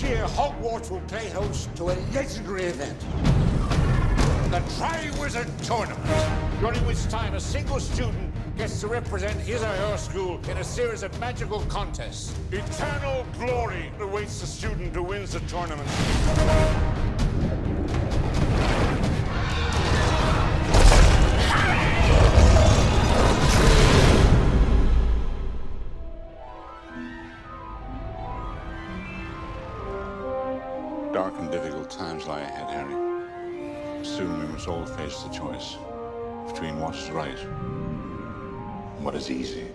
Hogwarts will play host to a legendary event. The Triwizard Tournament, during which time a single student gets to represent his or her school in a series of magical contests. Eternal glory awaits the student who wins the tournament. Dark and difficult times lie ahead, Harry. Soon we must all face the choice between what is right and what is easy.